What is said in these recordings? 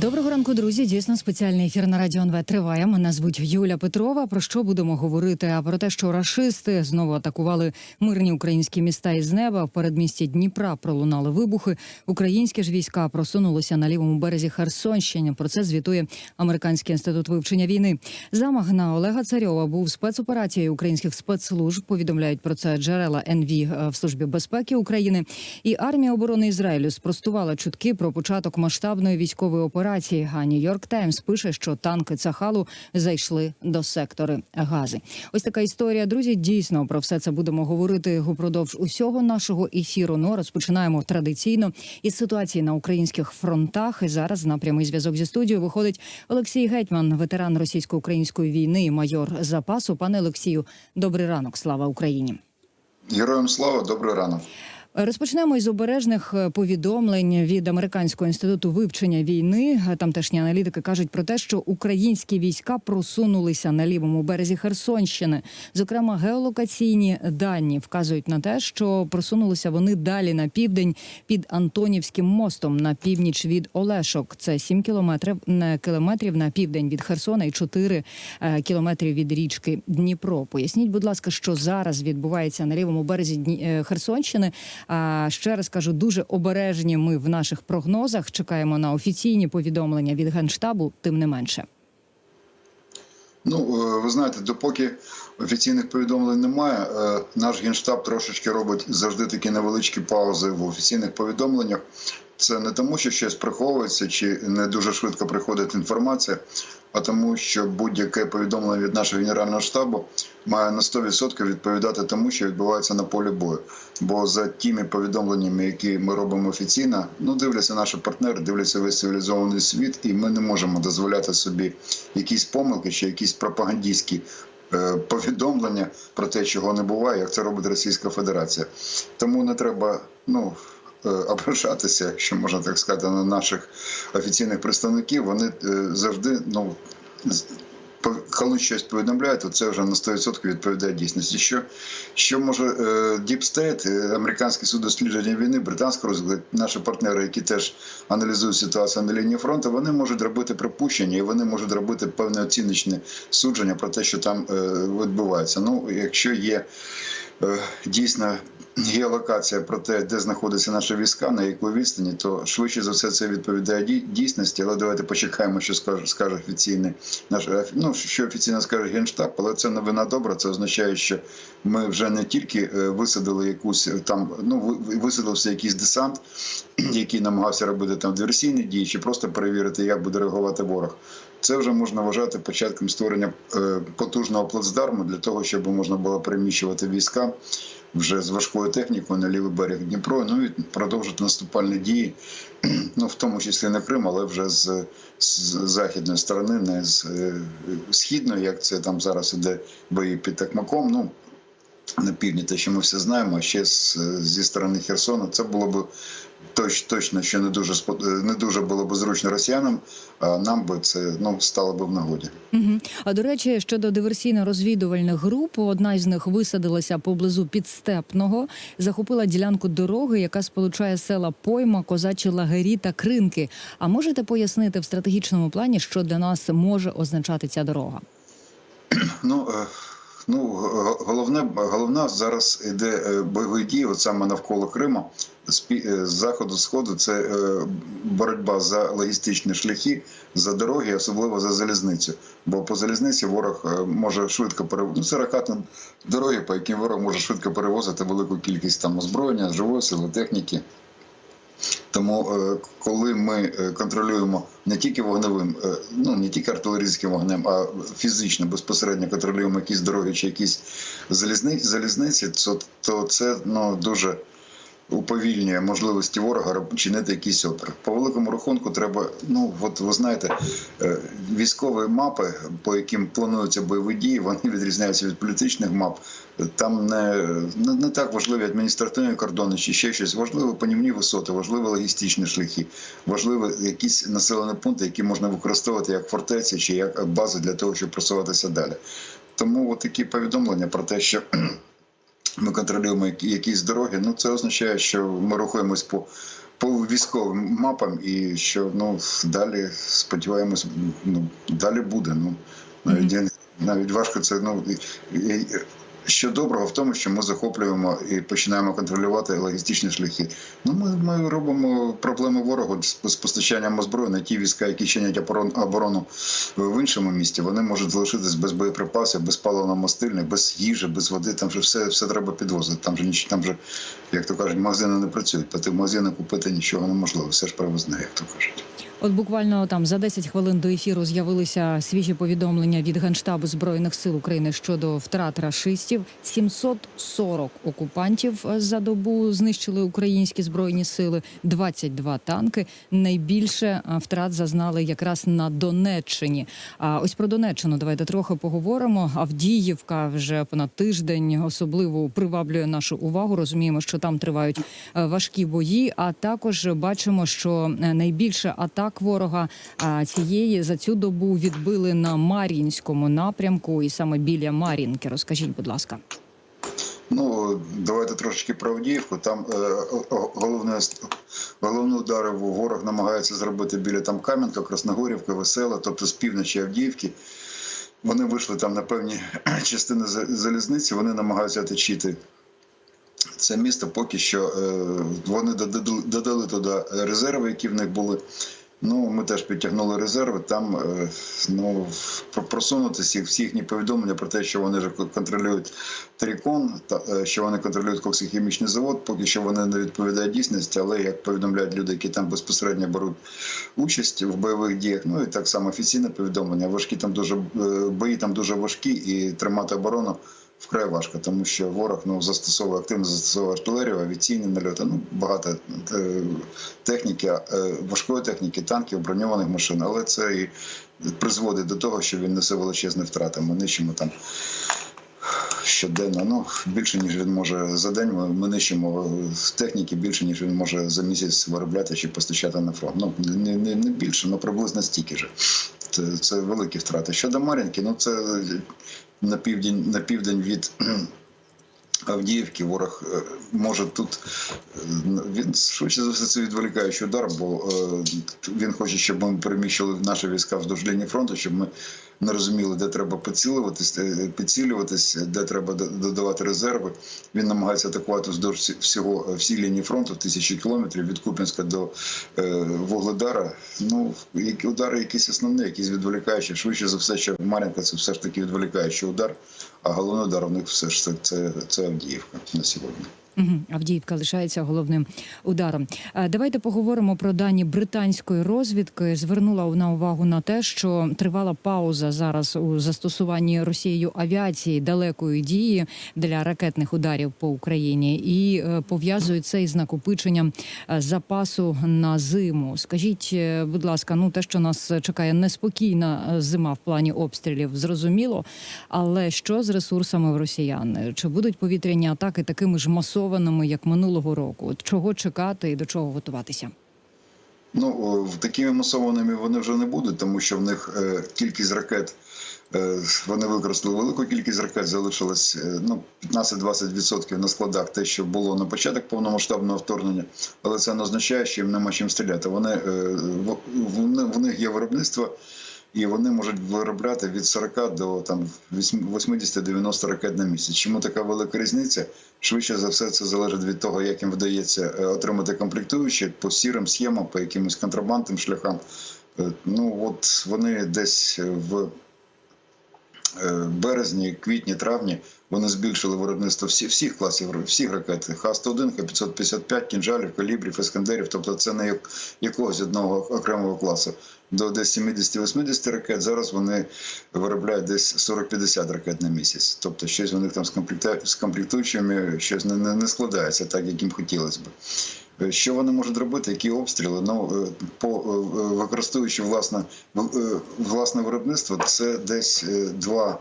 Доброго ранку, друзі. Дійсно, спеціальний ефір на радіо НВ триває. Мене звуть Юля Петрова. Про що будемо говорити? А про те, що рашисти знову атакували мирні українські міста із неба. В передмісті Дніпра пролунали вибухи. Українські ж війська просунулися на лівому березі Херсонщини. Про це звітує Американський інститут вивчення війни. Замах на Олега Царьова був спецоперацією українських спецслужб. Повідомляють про це джерела НВ в службі безпеки України. І армія оборони Ізраїлю спростувала чутки про початок масштабної військової операції. А Нью-Йорк Таймс пише, що танки Цахалу зайшли до сектори Гази. Ось така історія. Друзі, дійсно про все це будемо говорити упродовж усього нашого ефіру. Ну розпочинаємо традиційно із ситуації на українських фронтах. І зараз на прямий зв'язок зі студією виходить Олексій Гетьман, ветеран російсько-української війни, майор запасу. Пане Олексію, добрий ранок. Слава Україні. Героям слава, добрий ранок. Розпочнемо із обережних е, повідомлень від американського інституту вивчення війни. Тамтешні аналітики кажуть про те, що українські війська просунулися на лівому березі Херсонщини. Зокрема, геолокаційні дані вказують на те, що просунулися вони далі на південь під Антонівським мостом на північ від Олешок. Це 7 кілометрів на кілометрів на південь від Херсона і 4 е, кілометрів від річки Дніпро. Поясніть, будь ласка, що зараз відбувається на лівому березі Дні... е, Херсонщини. А ще раз кажу, дуже обережні ми в наших прогнозах. Чекаємо на офіційні повідомлення від генштабу, тим не менше. Ну, е, ви знаєте, допоки офіційних повідомлень немає, е, наш генштаб трошечки робить завжди такі невеличкі паузи в офіційних повідомленнях. Це не тому, що щось приховується чи не дуже швидко приходить інформація, а тому, що будь-яке повідомлення від нашого генерального штабу має на 100% відповідати тому, що відбувається на полі бою. Бо за тими повідомленнями, які ми робимо офіційно, ну дивляться наші партнери, дивляться весь цивілізований світ, і ми не можемо дозволяти собі якісь помилки чи якісь пропагандистські е, повідомлення про те, чого не буває, як це робить Російська Федерація. Тому не треба, ну. Е, Ображатися, якщо можна так сказати, на наших офіційних представників, вони е, завжди ну коли щось повідомляють, то це вже на 100% відповідає дійсності. Що, що може State, е, американський суд дослідження війни, британська розвиток, наші партнери, які теж аналізують ситуацію на лінії фронту, вони можуть робити припущення і вони можуть робити певне оціночне судження про те, що там відбувається. Ну, якщо є дійсно геолокація про те, де знаходяться наші війська, на якій відстані, то швидше за все це відповідає дій- дійсності. Але давайте почекаємо, що скаже, скаже офіційний наш ну, що офіційно скаже генштаб. Але це новина добра. Це означає, що ми вже не тільки е, висадили якусь е, там, ну висадився якийсь десант, який намагався робити там диверсійні дії, чи просто перевірити, як буде реагувати ворог. Це вже можна вважати початком створення е, потужного плацдарму для того, щоб можна було переміщувати війська вже з важкою технікою на лівий берег Дніпро. Ну і продовжити наступальні дії, ну в тому числі на Крим, але вже з, з західної сторони, не з е, східної, як це там зараз іде бої під Такмаком. Ну на півдні, те, що ми все знаємо, ще з, зі сторони Херсона, це було б точ, точно, що не дуже спо- не дуже було б зручно росіянам, а нам би це ну стало б в нагоді. Угу. А до речі, щодо диверсійно-розвідувальних груп, одна із них висадилася поблизу підстепного, захопила ділянку дороги, яка сполучає села Пойма, Козачі Лагері та Кринки. А можете пояснити в стратегічному плані, що для нас може означати ця дорога? Ну, е, ну головне, головна зараз іде е, бойові дії, от саме навколо Криму, з, е, з заходу сходу. Це е, боротьба за логістичні шляхи, за дороги, особливо за залізницю. Бо по залізниці ворог може швидко перевозити. Ну, це ракетні дороги, по яким ворог може швидко перевозити велику кількість там озброєння, живої сили, техніки. Тому, е, коли ми е, контролюємо не тільки вогневим, е, ну не тільки артилерійським вогнем, а фізично безпосередньо контролюємо якісь дороги чи якісь залізниці, то це ну дуже уповільнює можливості ворога чинити якийсь опір. По великому рахунку треба, ну от ви знаєте, е, військові мапи, по яким плануються бойові дії, вони відрізняються від політичних мап. Там не, не, так важливі адміністративні кордони чи ще щось. Важливі панівні висоти, важливі логістичні шляхи, важливі якісь населені пункти, які можна використовувати як фортеці чи як бази для того, щоб просуватися далі. Тому от такі повідомлення про те, що ми контролюємо які- якісь дороги. Ну це означає, що ми рухаємось по. По військовим мапам, і що ну далі сподіваємось, ну далі буде. Ну навіть я- навіть важко це. Ну і- і- що доброго в тому, що ми захоплюємо і починаємо контролювати логістичні шляхи. Ну ми, ми робимо проблеми ворогу з, постачанням озброєнь на ті війська, які чинять оборон, оборону в іншому місті. Вони можуть залишитись без боєприпасів, без паливно-мастильних, без їжі, без води. Там же все, все треба підвозити. Там же там же, як то кажуть, магазини не працюють. Піти в магазини купити нічого неможливо. Все ж привозне, як то кажуть. От буквально там за 10 хвилин до ефіру з'явилися свіжі повідомлення від Генштабу збройних сил України щодо втрат рашистів. 740 окупантів за добу знищили українські збройні сили, 22 танки. Найбільше е, втрат зазнали якраз на Донеччині. А ось про Донеччину давайте трохи поговоримо. Авдіївка вже понад тиждень особливо приваблює нашу увагу. Розуміємо, що там тривають е, важкі бої. А також бачимо, що е, найбільше атак ворога а, цієї за цю добу відбили на Мар'їнському напрямку, і саме біля Мар'їнки. Розкажіть, будь ласка. Ну, давайте трошечки про Авдіївку. Там е, головне, головні удари ворог намагається зробити біля там Кам'янка, Красногорівка, Весела, тобто з півночі Авдіївки. Вони вийшли там на певні частини залізниці, вони намагаються оточити це місто. Поки що е, вони додали туди резерви, які в них були. Ну, ми теж підтягнули резерви. Там е, ну, просунутися всі їхні повідомлення про те, що вони контролюють Трікон, е, що вони контролюють коксохімічний завод. Поки що вони не відповідають дійсності, але як повідомляють люди, які там безпосередньо беруть участь в бойових діях. Ну і так само офіційне повідомлення. Важкі там дуже е, бої там дуже важкі, і тримати оборону вкрай важко, тому що ворог ну застосовує активно застосовує артилерію, авіаційні нальоти. Ну багато е, техніки, е, важкої техніки, танків, броньованих машин, але це і призводить до того, що він несе величезні втрати. Ми нищимо там щоденно. Ну більше ніж він може за день. Ми, нищимо техніки більше ніж він може за місяць виробляти чи постачати на фронт. Ну не, не, не більше, але приблизно стільки ж. Це, це великі втрати. Щодо Мар'їнки, ну це на південь, на південь від. Авдіївки ворог е, може тут е, він швидше за все це відволікаючий удар, бо е, він хоче, щоб ми переміщили наші війська вздовж лінії фронту, щоб ми не розуміли, де треба поцілюватись, е, підцілюватись, де треба додавати резерви. Він намагається атакувати вздовж всього е, всі лінії фронту, тисячі кілометрів від Куп'янська до е, Вугледара. Ну які удари, якісь основні, якісь відволікаючі. Швидше за все, що Мар'їнка це все ж таки відволікаючий удар. А головний удар у них все ж це, це, це Авдіївка на сьогодні. Авдіївка лишається головним ударом. Е, Давайте поговоримо про дані британської розвідки. Звернула вона увагу на те, що тривала пауза зараз у застосуванні Росією авіації далекої дії для ракетних ударів по Україні, і е, пов'язує це із накопиченням е, запасу на зиму. Скажіть, будь ласка, ну те, що нас чекає неспокійна зима в плані обстрілів, зрозуміло. Але що з ресурсами в росіян? Чи будуть повітряні атаки такими ж масованими, як минулого року? От чого чекати і до чого готуватися? Ну, такими масованими вони вже не будуть, тому що в них е, кількість ракет. е, Вони використали велику кількість ракет, залишилось е, ну, 15-20% на складах, те, що було на початок повномасштабного вторгнення, але це не означає, що їм нема чим стріляти. Вони, в них є виробництво, і вони можуть виробляти від 40 до там 80-90 ракет на місяць. Чому така велика різниця? Швидше за все, це залежить від того, як їм вдається е, отримати комплектуючі по сірим схемам, по якимось контрабандним шляхам. Е, Ну от вони десь в е, березні, квітні, травні вони збільшили виробництво всі, всіх класів, всіх ракет. Х-101, Х-555, кінжалів, калібрів, ескандерів. Тобто це не як- якогось одного окремого класу. До десь 70-80 ракет. Зараз вони виробляють десь 40-50 ракет на місяць. Тобто щось у них там з, комплектуючими щось не, не, не складається так, як їм хотілося б. Е, Що вони можуть робити? Які обстріли? Ну е, по е, використовуючи власне власне виробництво, це десь два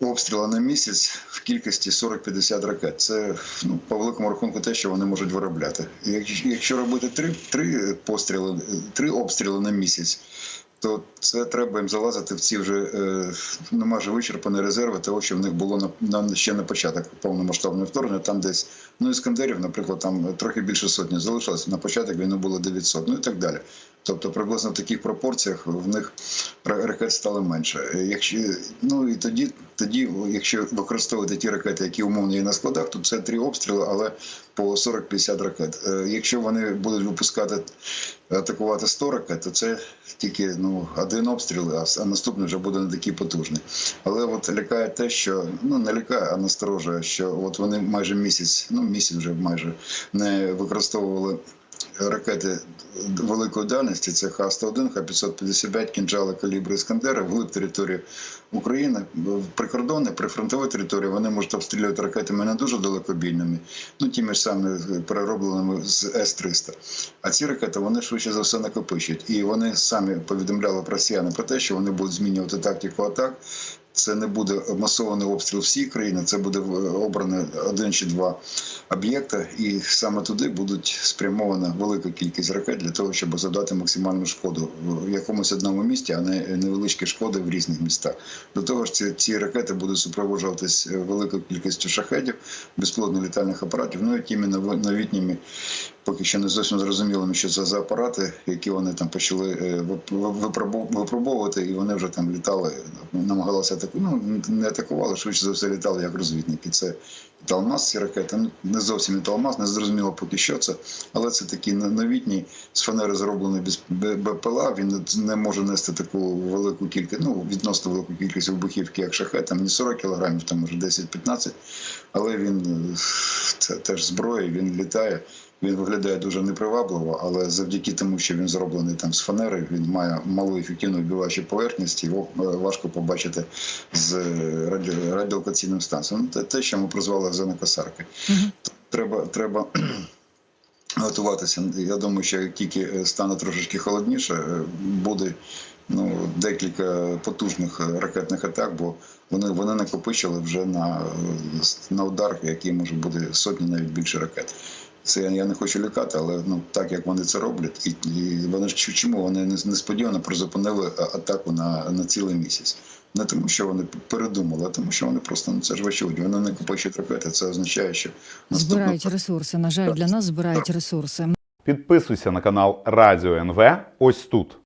обстріли на місяць в кількості 40-50 ракет. Це ну по великому рахунку те, що вони можуть виробляти. Якщо, робити три, три постріли, три обстріли на місяць. То це треба їм залазити в ці вже е, ну, майже вичерпані резерви того, що в них було на, на ще на початок повномасштабного вторгнення. Там десь ну іскандерів, наприклад, там трохи більше сотні залишилось. На початок війни було 900, ну і так далі. Тобто, приблизно в таких пропорціях в них ракет стало менше. Якщо ну і тоді, тоді, якщо використовувати ті ракети, які умовно є на складах, то це три обстріли, але по 40-50 ракет. Е, Якщо вони будуть випускати атакувати 100 ракет, то це тільки ну один обстріл, а, наступний вже буде не такий потужний. Але от лякає те, що ну не лякає, а насторожує, що от вони майже місяць, ну місяць вже майже не використовували. Ракети великої дальності це Х-101, Х-555, кінжали калібри Іскандера, вглиб території України, в прикордонні, прифронтові території, вони можуть обстрілювати ракетами не дуже далекобійними, ну тими ж самими переробленими з С-300. А ці ракети вони швидше за все накопичують. І вони самі повідомляли про росіяни про те, що вони будуть змінювати тактику атак. Це не буде масований обстріл всієї країни, це буде обрано один чи два об'єкта, і саме туди будуть спрямована велика кількість ракет для того, щоб завдати максимальну шкоду в якомусь одному місті, а не невеличкі шкоди в різних містах. До того ж, ці, ці ракети будуть супроводжуватись великою кількістю шахедів, безплодних літальних апаратів, ну і тими новітніми поки що не зовсім зрозумілими, що це за апарати, які вони там почали е, випробовувати, і вони вже там літали, намагалися атаку. Ну не атакували, швидше за все літали як розвідники. Це Талмаз, ці ракети. Ну, не зовсім і Талмаз, не зрозуміло поки що це, але це такі но- новітні з фанери Б- БПЛА. Він не- не може нести таку велику кількість, ну відносно велику кількість вибухівки, як шахет, там не 40 кілограмів, там може 10-15, але він е, це теж зброя, він літає. Він виглядає дуже непривабливо, але завдяки тому, що він зроблений там з фанери, він має малу ефективну вбиваючу поверхність, його е, важко побачити з е, радіолокаційним станцією. Ну, те, що ми прозвали зонокосарки. Мгм. Треба, треба готуватися. Я думаю, що як тільки е, стане трошечки холодніше, буде ну, декілька потужних ракетних атак, бо вони, вони накопичили вже на, на удар, який може бути сотні навіть більше ракет. Це я- я не хочу лякати, але ну так як вони це роблять, і, і вони ж чому вони несподівано призупинили атаку на, на цілий місяць. Не тому, що вони передумали, а тому, що вони просто ну це ж вочевидь, вони не купують ракети. Це означає, що наступна Збирають ресурси. На жаль, для нас збирають ресурси. Підписуйся на канал Радіо НВ ось тут.